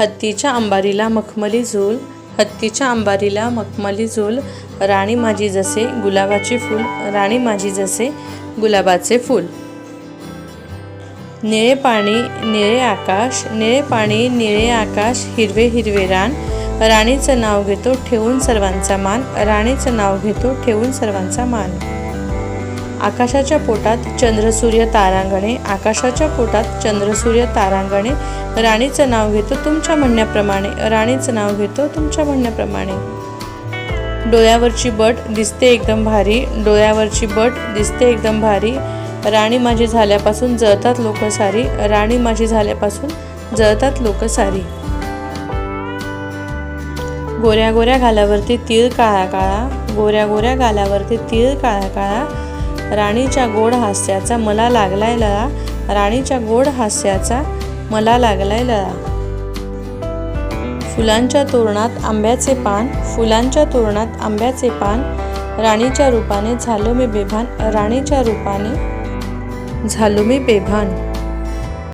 हत्तीच्या अंबारीला मखमली झूल हत्तीच्या अंबारीला मखमली झूल राणी माझी जसे गुलाबाचे फूल राणी माझी जसे गुलाबाचे फूल. निळे पाणी निळे आकाश निळे पाणी निळे आकाश हिरवे हिरवे रान. राणीचं नाव घेतो ठेवून सर्वांचा मान राणीचं नाव घेतो ठेवून सर्वांचा मान. आकाशाच्या पोटात चंद्रसूर्य तारांगणे आकाशाच्या पोटात चंद्रसूर्य तारांगणे. राणीचं नाव घेतो तुमच्या म्हणण्याप्रमाणे राणीचं नाव घेतो तुमच्या म्हणण्याप्रमाणे. डोळ्यावरची बट दिसते एकदम भारी डोळ्यावरची बट दिसते एकदम भारी. राणी माझी झाल्यापासून जळतात लोक सारी राणी माझी झाल्यापासून जळतात लोक सारी. गोऱ्या गोऱ्या गालावरती तीळ काळा काळा गोऱ्या गोऱ्या गालावरती तीळ काळा काळा. राणीच्या गोड हास्याचा मला लागलाय लळा. राणीच्या गोड हास्याचा मला लागलाय लळा. फुलांच्या तोरणात आंब्याचे पान फुलांच्या तोरणात आंब्याचे पान. राणीच्या रूपाने झालो मी बेभान राणीच्या रूपाने झालो मी बेभान.